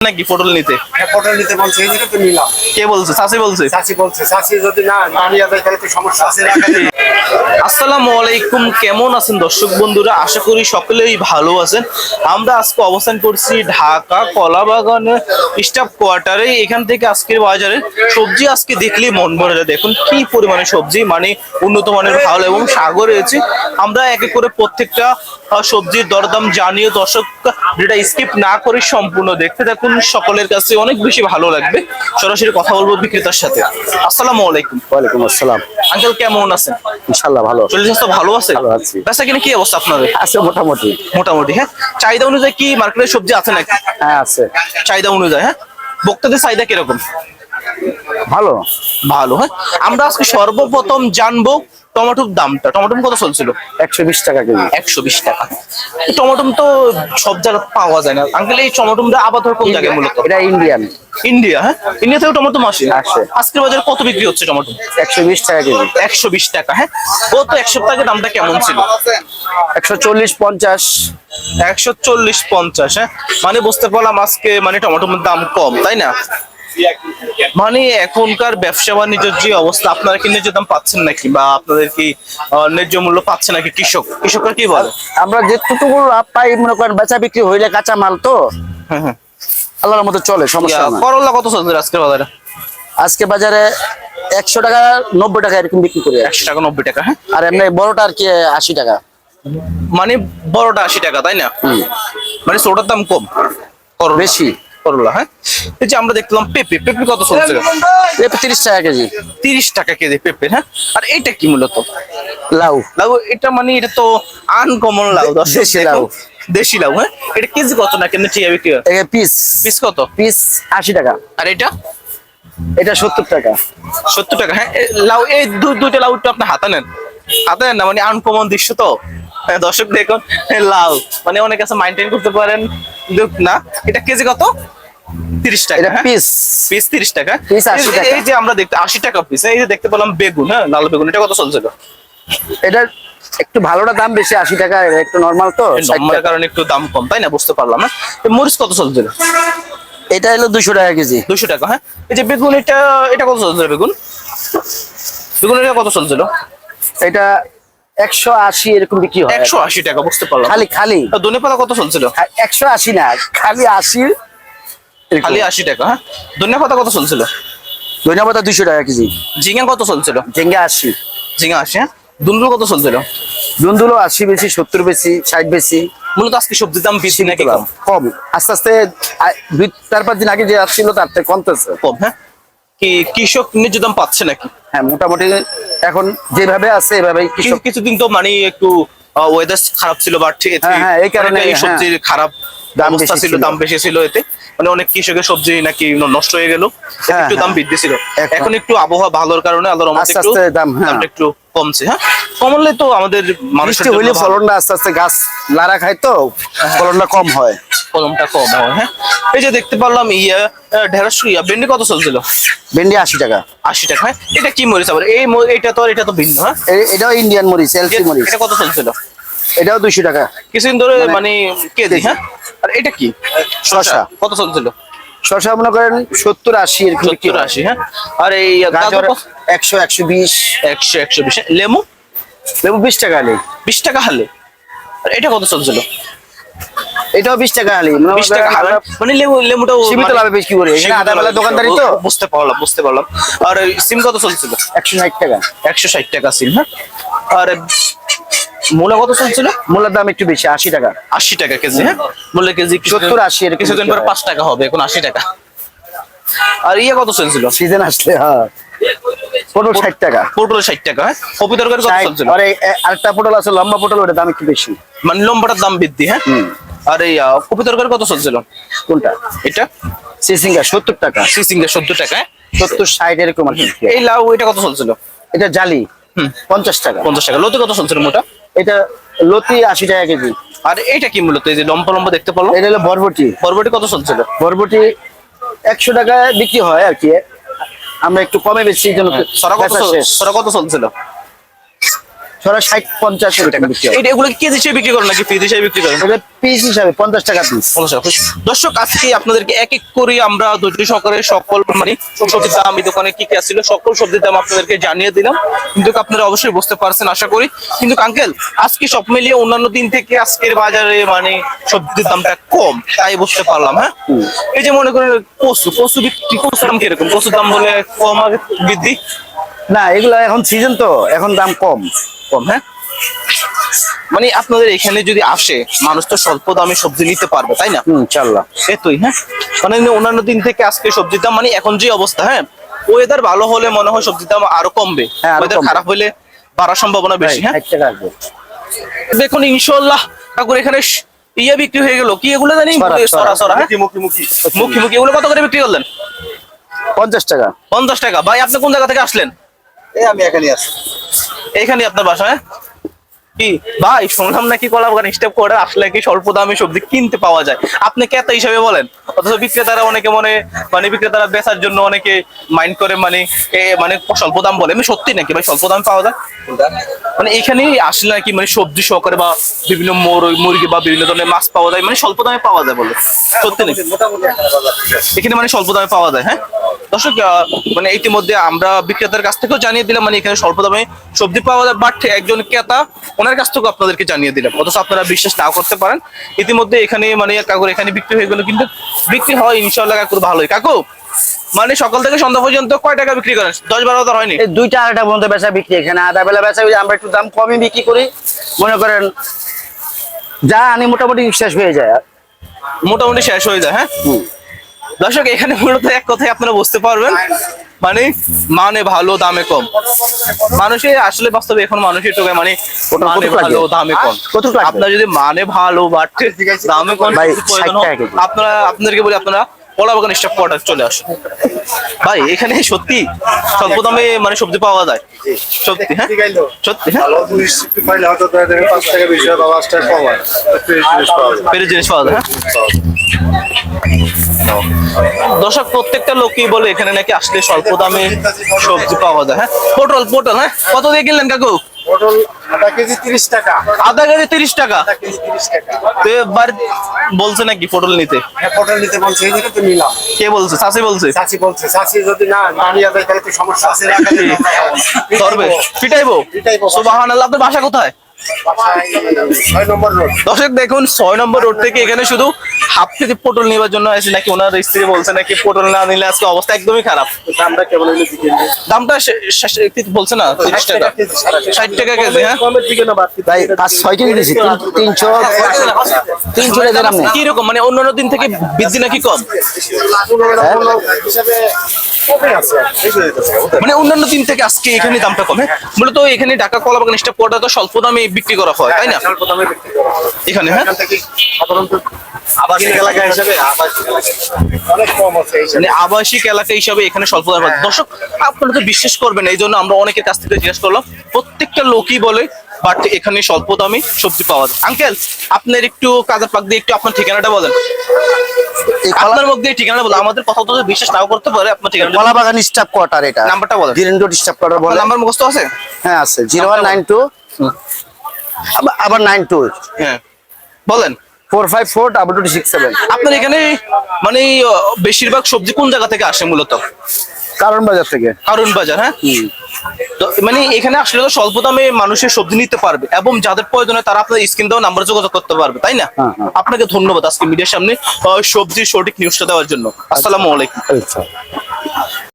নাকি পটল নিতে? পটল নিতে বলছে এই জন্য তো নিলাম। কে বলছে? চাষি বলছে? চাষি বলছে চাষি যদি না না নিয়ে যায় তাহলে তো সমস্যা। আছে আসসালামু আলাইকুম কেমন আছেন দর্শক বন্ধুরা? আশা করি সকলেই ভালো আছেন। আমরা আজকে অবস্থান করছি ঢাকা কলাবাগানে স্টাফ কোয়ার্টারে। এখান থেকে আজকের বাজারে সবজি আজকে দেখলেই মন ভরে যায়। দেখুন কি পরিমাণে সবজি মানে উন্নত মানের ভালো এবং সাগর রয়েছে। আমরা এক এক করে প্রত্যেকটা সবজির দরদাম জানিয়ে দর্শক যেটা স্কিপ না করে সম্পূর্ণ দেখতে থাকুন। সকলের কাছে অনেক বেশি ভালো লাগবে। সরাসরি কথা বলব বিক্রেতার সাথে। আসসালামু আলাইকুম। ওয়ালাইকুম আসসালাম। আঙ্কেল কেমন আছেন? ইনশাল্লাহ ভালো চল্লিশ হাজার ভালো আছে? ভালো আছে। বেচা কিনে কি অবস্থা আপনাদের আছে মোটামুটি। মোটামুটি হ্যাঁ? চাহিদা অনুযায়ী কি মার্কেটে সবজি আছে নাকি? হ্যাঁ আছে। চাহিদা অনুযায়ী হ্যাঁ? বক্তাদের চাহিদা কীরকম? ভালো? ভালো হ্যাঁ? আমরা আজকে সর্বপ্রথম জানব টমেটোর দামটা। টমেটো কত চলছিল? একশো বিশ টাকা কেজি। একশো বিশ টাকা। টমেটো তো সব জায়গায় পাওয়া যায় না। আঙ্কেল এই টমেটোটা আবার ধর কোন জায়গায় মূলত? এটা ইন্ডিয়ান। ইন্ডিয়া হ্যাঁ? ইন্ডিয়া থেকে টমেটো আসে। আসে। আজকের বাজারে কত বিক্রি হচ্ছে টমেটো? একশো বিশ টাকা কেজি। একশো বিশ টাকা হ্যাঁ? গত এক সপ্তাহ দামটা কেমন ছিল? একশো চল্লিশ পঞ্চাশ। একশো চল্লিশ পঞ্চাশ হ্যাঁ? মানে বুঝতে পারলাম আজকে মানে টমেটোর দাম কম তাই না? মানে এখনকার ব্যবসা বাণিজ্যের যে অবস্থা আপনারা কি ন্যায্য দাম পাচ্ছেন নাকি? বা আপনাদের কি ন্যায্য মূল্য পাচ্ছে নাকি কৃষক? কৃষকরা কি বলে? আমরা যেটুকু লাভ পাই মনে করেন বেচা বিক্রি হইলে কাঁচা মাল তো। হ্যাঁ হ্যাঁ। আল্লাহর মতো চলে সমস্যা করলা কত চলছে আজকের বাজারে? আজকে বাজারে একশো টাকা নব্বই টাকা এরকম বিক্রি করি। একশো টাকা নব্বই টাকা হ্যাঁ? আর এমনি বড়টা আর কি আশি টাকা। মানে বড়টা আশি টাকা তাই না? মানে ছোটার দাম কম। বেশি। করলা হ্যাঁ? এই যে আমরা দেখলাম পেঁপে পেঁপে কত চলছে? পেঁপে তিরিশ টাকা কেজি। তিরিশ টাকা কেজি পেঁপে হ্যাঁ? আর এটা কি মূলত? লাউ। লাউ এটা মানে এটা তো আনকমন লাউ দেশি লাউ। দেশি লাউ হ্যাঁ? এটা কেজি কত না কেমনি ঠিক বিক্রি হয়? পিস পিস কত? পিস আশি টাকা। আর এটা? এটা সত্তর টাকা। সত্তর টাকা হ্যাঁ? লাউ এই দু- দুইটা লাউ একটু আপনি হাতে নেন। হাতে নেন না মানে আনকমন দৃশ্য তো? দর্শক দেখুন লাউ মানে অনেক আছে মাইন্টেন করতে পারেন। কিন্তু না এটা কেজি কত? তিরিশ টাকা এটা হ্যাঁ? পিস পিস তিরিশ টাকা। Piece 80 টাকা। এই যে আমরা দেখতে আশি টাকা পিস এই যে দেখতে পেলাম বেগুন হ্যাঁ লাল বেগুন এটা কত চলছিল? এটা একটু ভালোটা দাম বেশি আশি টাকা একটু নর্মাল তো 60 নম্বরের কারণে একটু দাম কম তাই না? বুঝতে পারলাম না মরিচ কত চলছিল? এটা হলো দুশো টাকা কেজি। দুশো টাকা হ্যাঁ? এই যে বেগুন এটা এটা কত চলছিল বেগুন? বেগুন এটা কত চলছিল? এটা একশো আশি এরকম বিক্রি হয়। একশো আশি টাকা বুঝতে পারলাম। খালি খালি। ধনে পাতা কত চলছিল? একশো আশি না খালি আশি খালি আশি টাকা হ্যাঁ? ধনে পাতা কত চলছিল? ধনিয়া পাতা দুশো টাকা কেজি। ঝিঙা কত চলছিল? আশি। ঝিঙা আশি হ্যাঁ? দুন্দুল কত চলছিল? দুন্দুলো আশি বেশি সত্তর বেশি ষাট বেশি। মূলত আজকে সবজির দাম বেশি নাকি কম? আস্তে আস্তে দুই চার পাঁচ দিন আগে যে আসছিল তার থেকে কমতেছে। কম হ্যাঁ? কি কৃষক ন্যায্য দাম পাচ্ছে নাকি হ্যাঁ মোটামুটি এখন যেভাবে আছে এভাবেই কিছু কৃষক কিছুদিন তো মানে একটু ওয়েদার খারাপ ছিল বা ঠিক- হ্যাঁ, হ্যাঁ, এই কারণে, এই। সবজির খারাপ দাম ছিল। দাম বেশি ছিল এতে মানে অনেক কৃষকের সবজি নাকি নষ্ট হয়ে গেল। হ্যাঁ, একটু দাম হ্যাঁ। বৃদ্ধি ছিল। এখন- একটু আবহাওয়া ভালোর কারণে আল্লাহর রহমতে আস্তে একটু দাম, হ্যাঁ। দামটা একটু কমছে হ্যাঁ। কমলে তো আমাদের মানুষের হইলে ফলনটা আস্তে আস্তে গাছ লারা খায় তো। ফলনটা কম হয়। ফলনটা কম হয় হ্যাঁ। এই যে দেখতে পারলাম ইয়া ঢেঁড়স ইয়া ভেন্ডি কত চলছিল? ভেন্ডি আশি টাকা। আশি টাকা হ্যাঁ। এটা কি মরিচ আবার? এই এটা তো এটা তো ভিন্ন হ্যাঁ। এটাও ইন্ডিয়ান মরিচ এলসি মরিচ। এটা কত চলছিল? এটাও দুইশো টাকা। কিছুদিন ধরে মানে কে কেজি। হ্যাঁ। আর এটা কি? শসা। কত চলছিল? শশা মনে করেন সত্তর আশি এরকম সত্তর আশি হ্যাঁ? আর এই গাজর একশো একশো বিশ। একশো একশো বিশ লেমু লেবু? বিশ টাকা আলি বিশ টাকা হালে? আর এটা কত চলছিল? এটাও বিশ টাকা বিশ টাকা করেন মানে লেবু লেমুটা সীমিত লাভে বিক্রি করি। আধা বেলা দোকানদারি তো। বুঝতে পারলাম বুঝতে পারলাম। আর সিম কত চলছিল? একশো ষাট টাকা। একশো ষাট টাকা সিম হ্যাঁ? আর মূলা কত চলছিল? মূলার দাম একটু বেশি আশি টাকা। আশি টাকা কেজি। হ্যাঁ মূল্য কেজি 70, 80 এরকম কিছুদিন পর পাঁচ টাকা হবে এখন আশি টাকা। আর ইয়ে কত চলছিল? সিজন আসলে হ্যাঁ। পটল ষাট টাকা। পটল ষাট টাকা হ্যাঁ? কপি তরকারি কত চলছিল? আর আরেকটা পটল আছে লম্বা পটল ওটার দাম একটু বেশি। মানে লম্বাটার দাম বৃদ্ধি হ্যাঁ? আর এই কপি তরকারি কত চলছিল? কোনটা? এটা? সিসিঙ্গা সত্তর টাকা। সিসিঙ্গা সত্তর টাকা হ্যাঁ? সত্তর ষাট এরকম এই লাউ এটা কত চলছিল? এটা জালি। পঞ্চাশ টাকা। পঞ্চাশ টাকা। লতি কত চলছিল মোটা? এটা লতি আশি টাকা কেজি। আর এটা কি মূলত? এই যে লম্বা লম্বা দেখতে পেলাম এটা হলো বরবটি। বরবটি কত চলছিল বরবটি একশো টাকায় বিক্রি হয় আর কি। আমরা একটু কমে বেশি সরা কত। সরা কত চলছিল। ছড়া ষাট পঞ্চাশ টাকা। বিক্রি এটা এগুলো কি কেজি হিসেবে বিক্রি করেন নাকি পিস হিসেবে বিক্রি করেন? পিস হিসাবে পঞ্চাশ টাকা পিস। পঞ্চাশ দর্শক আজকে আপনাদেরকে এক এক করে আমরা ধৈর্য সহকারে সকল মানে সবজির দাম এই দোকানে কি কি ছিল সকল সবজির দাম আপনাদেরকে জানিয়ে দিলাম। কিন্তু আপনারা অবশ্যই বুঝতে পারছেন আশা করি। কিন্তু আঙ্কেল আজকে সব মিলিয়ে অন্যান্য দিন থেকে আজকের বাজারে মানে সবজির দামটা কম তাই বুঝতে পারলাম হ্যাঁ? এই যে মনে করেন কচু কচু বিক্রি কচুর দাম কীরকম? কচুর দাম বলে কম আর বৃদ্ধি? না এগুলো এখন সিজন তো এখন দাম কম। কম হ্যাঁ? মানে আপনাদের এখানে যদি আসে মানুষ তো স্বল্প দামে সবজি নিতে পারবে তাই না? ইনশাল্লাহ সেতুই হ্যাঁ? মানে অন্যান্য দিন থেকে আজকে সবজির দাম মানে এখন যে অবস্থা হ্যাঁ? ওয়েদার ভালো হলে মনে হয় সবজির দাম আরও কমবে। হ্যাঁ, ওয়েদার খারাপ হলে বাড়ার সম্ভাবনা বেশি হ্যাঁ? টাকা আসবে দেখুন ইনশাল্লাহ ঠাকুর এখানে স- ইয়ে বিক্রি হয়ে গেল। কি এগুলো জানি। সরা হ্যাঁ? মুখি মুখি মুখি। এগুলো কত করে বিক্রি করলেন? পঞ্চাশ টাকা। পঞ্চাশ টাকা। ভাই আপনি কোন জায়গা থেকে আসলেন? এই আমি এখানে আছি। এইখানে আপনার বাসা হ্যাঁ? কি? ভাই, শুনলাম নাকি কলা বাগান স্টেপ করে আসলে কি স্বল্প দামে সবজি কিনতে পাওয়া যায়? আপনি হিসাবে বলেন। অথচ বিক্রেতারা অনেকে মনে মানে বিক্রেতারা বেচার জন্য অনেকে মাইন্ড করে মানে মানে স্বল্প দাম বলে। এমনি সত্যি নাকি ভাই? স্বল্প দাম পাওয়া যায়? মানে এখানে আসলে নাকি মানে সবজি সহকারে বা বিভিন্ন মুরগি বা বিভিন্ন ধরনের মাছ পাওয়া যায় মানে স্বল্প দামে পাওয়া যায় বলে। সত্যি নাকি? এখানে মানে স্বল্প দামে পাওয়া যায় হ্যাঁ? দর্শক মানে ইতিমধ্যে আমরা বিক্রেতার কাছ থেকেও জানিয়ে দিলাম মানে এখানে স্বল্প দামে সবজি পাওয়া যায়। বাট একজন ক্রেতা ওনার কাছ থেকেও আপনাদেরকে জানিয়ে দিলাম। অথচ আপনারা বিশ্বাস নাও করতে পারেন। ইতিমধ্যে এখানে মানে কাকুর এখানে বিক্রি হয়ে গেল কিন্তু বিক্রি হয় ইনশাল্লাহ কাকুর ভালোই। কাকু মানে সকাল থেকে সন্ধ্যা পর্যন্ত কয় টাকা বিক্রি করেন? দশ বারো হাজার হয়নি। এই দুইটা আড়াইটা পর্যন্ত বেচা বিক্রি এখানে আধা বেলা বেচা আমরা একটু দাম কমই বিক্রি করি। মনে করেন যা আনি মোটামুটি শেষ হয়ে যায়। মোটামুটি শেষ হয়ে যায় হ্যাঁ। দর্শক এখানে মূলত এক কথায় আপনারা বুঝতে পারবেন মানে মানে ভালো দামে কম। মানুষের আসলে বাস্তবে এখন মানুষের টোকে মানে মানে ভালো দামে কম। আপনার যদি মানে ভালো বাট দামে কম ভাই, কিছু প্রয়োজন 60 হোক, টাকা কেজি। আপনারা আপনাদেরকে বলি আপনারা কলা বাগান স্টাফ কোয়ার্টার চলে আসুন ভাই এখানে সত্যি স্বল্প দামে মানে সবজি পাওয়া যায়। সত্যি হ্যাঁ? সত্যি হ্যাঁ? পেরে জিনিস পাওয়া যায় হ্যাঁ? দর্শক প্রত্যেকটা লোকই বলে এখানে নাকি আসলে স্বল্প দামে সবজি পাওয়া যায় হ্যাঁ? পটল পটল হ্যাঁ? কত দিয়ে কিনলেন কাকু? পটল আধা কেজি তিরিশ টাকা। আধা কেজি তিরিশ টাকা? আধা কেজি তিরিশ টাকা। তো এবার বলছে নাকি পটল নিতে? হ্যাঁ পটল নিতে বলছে এই জন্য তো নিলাম। কে বলছে? চাষি বলছে? চাচি বলছে চাচি যদি না যায় তাহলে তো সমস্যা আছে। ধরবে। পিটাইবো? পিটাইবো। সুবাহান আল্লাহ আপনার বাসা কোথায়? দর্শক দেখুন ছয় নম্বর রোড থেকে এখানে শুধু হাফ কেজি পটল নেবার জন্য আসে নাকি ওনার স্ত্রী বলছে নাকি পটল না নিলে আজকে অবস্থা একদমই খারাপ। কেবল। দামটা বলছে না? তিরিশ টাকা ষাট টাকা কেজি হ্যাঁ? কমের দিকে না বাড়তি তাই পাঁচ ছয় কেজি দিয়েছি তিনশো তিনশো টাকা দাম কীরকম? মানে অন্যান্য দিন থেকে বৃদ্ধি নাকি কম? হইতেছে মানে অন্যান্য দিন থেকে আজকে এখানে দামটা কম। হ্যাঁ মূলত এখানে ঢাকা কলা বাগান স্টাফ কোয়ার্টার তো স্বল্প দামে বিক্রি করা হয় তাই না? স্বল্প দামে বিক্রি করা হয়। এখানে হ্যাঁ? সাধারণত আবাসিক এলাকা হিসাবে অনেক কম আছে মানে আবাসিক এলাকা হিসাবে এখানে স্বল্প যায়। দর্শক আপনারা তো বিশ্বাস করবেন এই জন্য আমরা অনেকের কাছ থেকে জিজ্ঞেস করলাম প্রত্যেকটা লোকই বলে বাট এখানে স্বল্প দামে সবজি পাওয়া যায়। আঙ্কেল আপনার একটু কাজের পাক দিয়ে একটু আপনার ঠিকানাটা বলেন। আপনার মুখ দিয়ে ঠিকানা বলেন। আমাদের কথা তো বিশ্বাস নাও করতে পারে আপনার ঠিকানা কলা বাগান স্টাফ কোয়ার্টার এটা। নাম্বারটা বলেন। জিরেন্দ্র স্টাফ কোয়ার্টার বলে। নাম্বার মুখস্থ আছে? হ্যাঁ আছে। জিরো ওয়ান নাইন টু আবার নাইন টু হ্যাঁ। বলেন। Four five four double two six seven আপনার এখানে মানে বেশিরভাগ সবজি কোন জায়গা থেকে আসে মূলত? কারণ বাজার থেকে। কারণ বাজার হ্যাঁ? তো মানে এখানে আসলে তো স্বল্প দামে মানুষের সবজি নিতে পারবে এবং যাদের প্রয়োজনে তারা আপনার স্ক্রিন দেওয়া নাম্বার যোগাযোগ করতে পারবে তাই না? হ্যাঁ, হ্যাঁ। আপনাকে ধন্যবাদ আজকে মিডিয়ার সামনে সবজির সঠিক নিউজটা দেওয়ার জন্য। আসসালামু আলাইকুম। আচ্ছা।